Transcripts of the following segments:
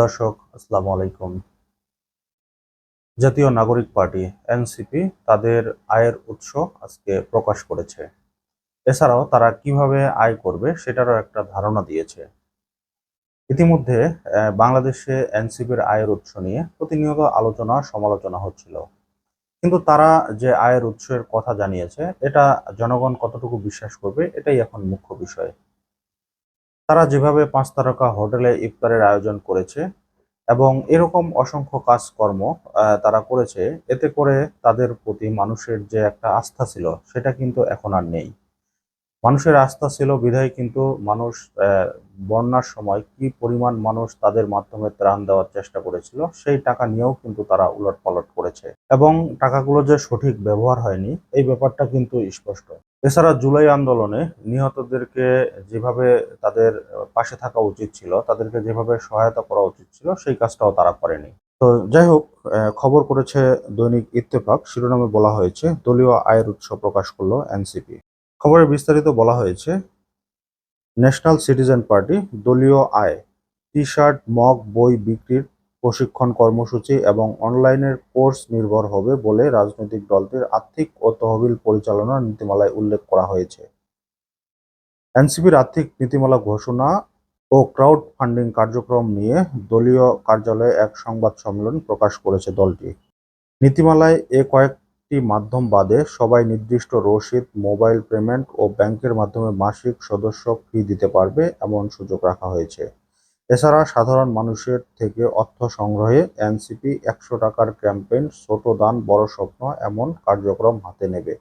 দর্শক, আসসালামু আলাইকুম। জাতীয় নাগরিক পার্টি, এনসিপি, তাদের আয়ের উৎস আজকে প্রকাশ করেছে। এছাড়াও তারা কীভাবে আয় করবে সেটারও একটা ধারণা দিয়েছে। ইতিমধ্যে বাংলাদেশে এনসিপির আয়ের উৎস নিয়ে প্রতিনিয়ত আলোচনা, সমালোচনা হচ্ছিল। কিন্তু তারা যে আয়ের উৎসের কথা জানিয়েছে, এটা জনগণ কতটুকু বিশ্বাস করবে, এটাই এখন মুখ্য বিষয়। তারা যেভাবে পাঁচ তারকা হোটেলে ইফতারের আয়োজন করেছে এবং এরকম অসংখ্য কাজকর্ম তারা করেছে, এতে করে তাদের প্রতি মানুষের যে একটা আস্থা ছিল, সেটা কিন্তু এখন আর নেই। মানুষের আস্থা ছিল বিধায় কিন্তু মানুষ বন্যার সময় কি পরিমাণ মানুষ তাদের মাধ্যমে ত্রাণ দেওয়ার চেষ্টা করেছিল, সেই টাকা নিয়েও কিন্তু তারা উলট পালট করেছে। এবং টাকাগুলো যে সঠিক ব্যবহার হয়নি, এই ব্যাপারটা কিন্তু স্পষ্ট। এছাড়া জুলাই আন্দোলনে নিহতদেরকে যেভাবে তাদের পাশে থাকা উচিত ছিল, তাদেরকে যেভাবে সহায়তা করা উচিত ছিল, সেই কাজটাও তারা করেনি। তো যাই হোক খবর করেছে দৈনিক ইত্তেফাক, শিরোনামে বলা হয়েছে, দলীয় আয়ের উৎস প্রকাশ করল এনসিপি। খবরে বিস্তারিত বলা হয়েছে, ন্যাশনাল সিটিজেন পার্টি দলীয় আয় টি শার্ট মগ, বই বিক্রির প্রশিক্ষণ কর্মসূচি এবং অনলাইনের কোর্স নির্ভর হবে বলে রাজনৈতিক দলটির আর্থিক ও তহবিল পরিচালনার নীতিমালায় উল্লেখ করা হয়েছে। এনসিপির আর্থিক নীতিমালা ঘোষণা ও ক্রাউড ফান্ডিং কার্যক্রম নিয়ে দলীয় কার্যালয়ে এক সংবাদ সম্মেলন প্রকাশ করেছে দলটি। নীতিমালায় এ কয়েকটি মাধ্যম বাদে সবাই নির্দিষ্ট রসিদ, মোবাইল পেমেন্ট ও ব্যাংকের মাধ্যমে মাসিক সদস্য ফি দিতে পারবে এমন সুযোগ রাখা হয়েছে। এছাড়া সাধারণ মানুষের থেকে অর্থ সংগ্রহে এনসিপি একশো টাকার ক্যাম্পেইন ছোট দান, বড় স্বপ্ন এমন কার্যক্রম হাতে নেবে।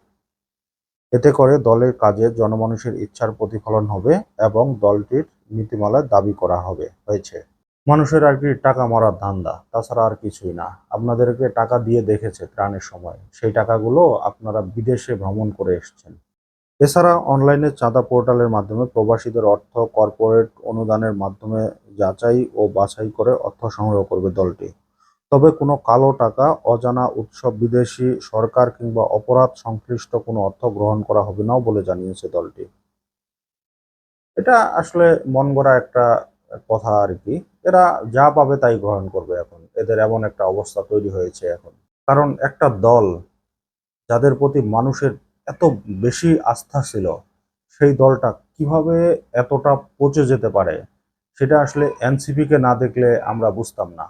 এতে করে দলের কাজে জনমানুষের ইচ্ছার প্রতিফলন হবে এবং দলটির নীতিমালায় দাবি করা হবে, হয়েছে। মানুষের আর কি টাকা মারার ধান্দা, তাছাড়া আর কিছুই না। আপনাদেরকে টাকা দিয়ে দেখেছে ত্রাণের সময়। সেই টাকাগুলো আপনারা বিদেশে ভ্রমণ করে এসছেন। এছাড়া অনলাইনে চাঁদা পোর্টালের মাধ্যমে প্রবাসীদের অর্থ, কর্পোরেট অনুদানের মাধ্যমে যাচাই ও বাছাই করে অর্থ সংগ্রহ করবে দলটি। তবে কোনো কালো টাকা, অজানা উৎসব, বিদেশি সরকার কিংবা অপরাধ সংশ্লিষ্ট কোনো অর্থ গ্রহণ করা হবে না বলে জানিয়েছে দলটি। এটা আসলে মন গড়া একটা কথা আর কি। এরা যা পাবে তাই গ্রহণ করবে এখন। এদের এমন একটা অবস্থা তৈরি হয়েছে এখন। কারণ একটা দল যাদের প্রতি মানুষের এত বেশি আস্থা ছিল, সেই দলটা কীভাবে এতটা পচে যেতে পারে? সেটা আসলে এনসিপিকে না দেখলে আমরা বুঝতাম না।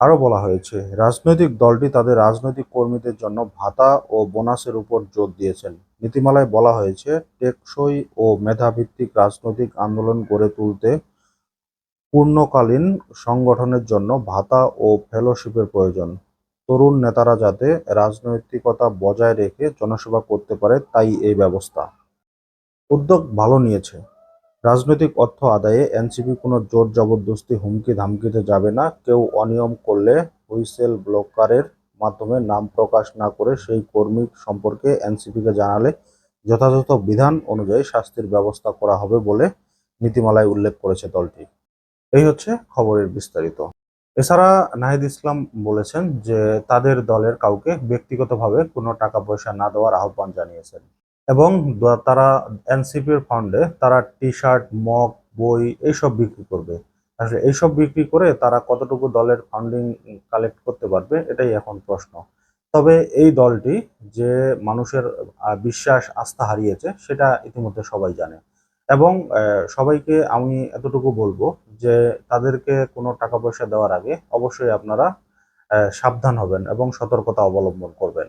আরও বলা হয়েছে, রাজনৈতিক দলটি তাদের রাজনৈতিক কর্মীদের জন্য ভাতা ও বোনাসের উপর জোর দিয়েছেন। নীতিমালায় বলা হয়েছে, টেকসই ও মেধাভিত্তিক রাজনৈতিক আন্দোলন গড়ে তুলতে পূর্ণকালীন সংগঠনের জন্য ভাতা ও ফেলোশিপের প্রয়োজন। তরুণ নেতারা যাতে রাজনৈতিকতা বজায় রেখে জনসেবা করতে পারে, তাই এই ব্যবস্থা। উদ্যোগ ভালো নিয়েছে। রাজনৈতিক অর্থ আদায়ে এনসিপি কোনো জোর জবরদস্তি হুমকি ধামকিতে যাবে না। কেউ অনিয়ম করলে হুইসেল ব্লকারের মাধ্যমে নাম প্রকাশ না করে সেই কর্মী সম্পর্কে এনসিপিকে জানালে যথাযথ বিধান অনুযায়ী শাস্তির ব্যবস্থা করা হবে বলে নীতিমালায় উল্লেখ করেছে দলটি। এই হচ্ছে খবরের বিস্তারিত। এছাড়া নাহিদ ইসলাম বলেছেন যে, তাদের দলের কাউকে ব্যক্তিগতভাবে কোনো টাকা পয়সা না দেওয়ার আহ্বান জানিয়েছেন। এবং তারা এনসিপির ফান্ডে তারা টি শার্ট মগ বই এইসব বিক্রি করবে। আসলে এইসব বিক্রি করে তারা কতটুকু দলের ফান্ডিং কালেক্ট করতে পারবে, এটাই এখন প্রশ্ন। তবে এই দলটি যে মানুষের বিশ্বাস, আস্থা হারিয়েছে, সেটা ইতিমধ্যে সবাই জানে। এবং সবাইকে আমি এতটুকু বলব যে তাদেরকে কোনো টাকা পয়সা দেওয়ার আগে অবশ্যই আপনারা সাবধান হবেন এবং সতর্কতা অবলম্বন করবেন।